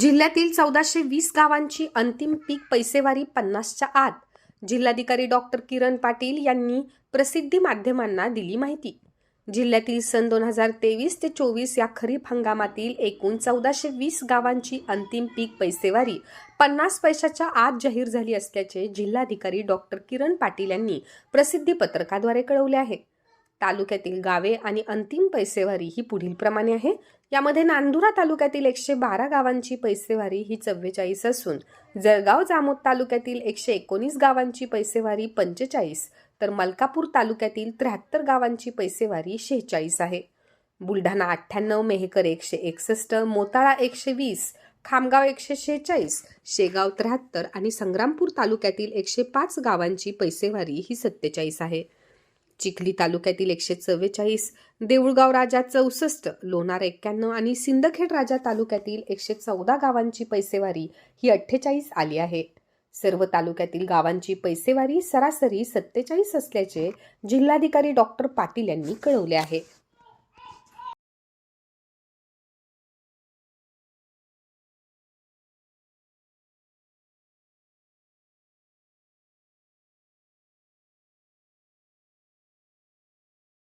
जिल्ह्यातील चौदाशे वीस गावांची अंतिम पीक पैसेवारी पन्नासच्या आत. जिल्हाधिकारी डॉक्टर किरण पाटील यांनी प्रसिद्धी माध्यमांना दिली माहिती. जिल्ह्यातील सन दोन हजार तेवीस ते चोवीस या खरीप हंगामातील एकूण चौदाशे वीस गावांची अंतिम पीक पैसेवारी पन्नास पैशाच्या आत जाहीर झाली असल्याचे जिल्हाधिकारी डॉक्टर किरण पाटील यांनी प्रसिद्धी पत्रकाद्वारे कळवले आहे. तालुक्यातील गावे आणि अंतिम पैसेवारी ही पुढील प्रमाणे आहे. यामध्ये नांदुरा तालुक्यातील एकशे बारा गावांची पैसेवारी ही चव्वेचाळीस असून जळगाव जामोद तालुक्यातील एकशे एकोणीस गावांची पैसेवारी पंचेचाळीस तर मलकापूर तालुक्यातील त्र्याहत्तर गावांची पैसेवारी शेहेचाळीस आहे. बुलढाणा अठ्ठ्याण्णव मेहकर एकशे एकसष्ट मोताळा एकशे वीस खामगाव एकशे शेहेचाळीस शेगाव त्र्याहत्तर आणि संग्रामपूर तालुक्यातील एकशे पाच गावांची पैसेवारी ही सत्तेचाळीस आहे. चिखली तालुक्यातील एकशे चव्वेचाळीस देऊळगाव राजा चौसष्ट लोणार एक्क्याण्णव आणि सिंदखेड राजा तालुक्यातील एकशे चौदा गावांची पैसेवारी ही अठ्ठेचाळीस आली आहे. सर्व तालुक्यातील गावांची पैसेवारी सरासरी सत्तेचाळीस असल्याचे जिल्हाधिकारी डॉक्टर पाटील यांनी कळवले आहे.